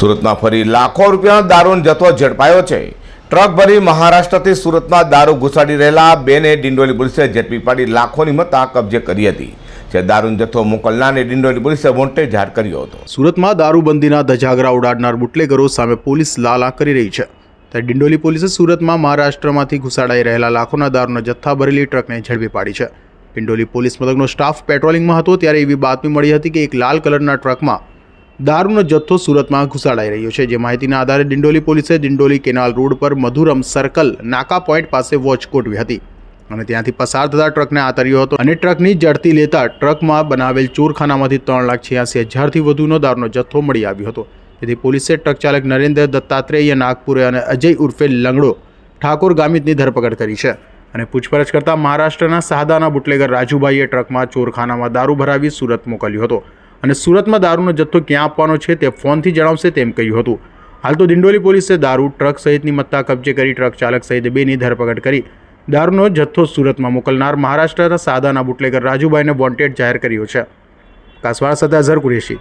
સુરતમાં ફરી લાખો રૂપિયાનો દારૂનો જથ્થો ઝડપાયો છે. ટ્રક ભરી મહારાષ્ટ્રથી સુરતમાં દારૂ ઘુસાડી રહેલા બેને ડિંડોલી પોલીસે ઝડપી પાડી લાખોની મત્તા કબજે કરી હતી, જે દારૂનો જથ્થો મોકલનારને ડિંડોલી પોલીસે વોન્ટે જાહેર કર્યો હતો. સુરતમાં દારૂબંધીના ધજાગરા ઉડાડનાર બુટલેગરો સામે પોલીસ લાલા કરી રહી છે. ત્યારે ડિંડોલી પોલીસે સુરતમાં મહારાષ્ટ્રમાંથી ઘુસાડાઈ રહેલા લાખોના દારૂના જથ્થા ભરેલી ટ્રકને ઝડપી પાડી છે. ડિંડોલી પોલીસ મથકનો સ્ટાફ પેટ્રોલિંગમાં હતો, ત્યારે એવી બાતમી મળી હતી કે એક લાલ કલરના ટ્રકમાં દારૂનો જથ્થો સુરતમાં ઘુસાડાઈ રહ્યો છે. જે માહિતીના આધારે ડિંડોલી પોલીસે ડિંડોલી કેનાલ રોડ પર મધુરમ સર્કલ નાકા પોઈન્ટ પાસે વોચ ગોઠવી હતી અને ત્યાંથી પસાર થતા ટ્રકને આતર્યો હતો અને ટ્રકની જડતી લેતા ટ્રકમાં બનાવેલ ચોરખાનામાંથી ત્રણ લાખ છ્યાસી હજારથી વધુનો દારૂનો જથ્થો મળી આવ્યો હતો. તેથી પોલીસે ટ્રક ચાલક નરેન્દ્ર દત્તાત્રેય, નાગપુરે અને અજય ઉર્ફે લંગડો ઠાકોર ગામિતની ધરપકડ કરી છે અને પૂછપરછ કરતા મહારાષ્ટ્રના સાદાના બુટલેગર રાજુભાઈએ ટ્રકમાં ચોરખાનામાં દારૂ ભરાવી સુરત મોકલ્યો હતો. અને સુરતમાં દારૂનો જથ્થો ક્યાં આપવાનો છે તે ફોનથી જણાવશે તેમ કહ્યું હતું. હાલ તો દિંડોલી પોલીસે દારૂ, ટ્રક સહિતની મત્તા કબજે કરી, ટ્રક ચાલક સહિત બેની ધરપકડ કરી, દારૂનો જથ્થો સુરતમાં મોકલનાર મહારાષ્ટ્રના સાદાના બુટલેગર રાજુભાઈને વોન્ટેડ જાહેર કર્યો છે. કાસવાળા સાથે અઝર કુરેશી.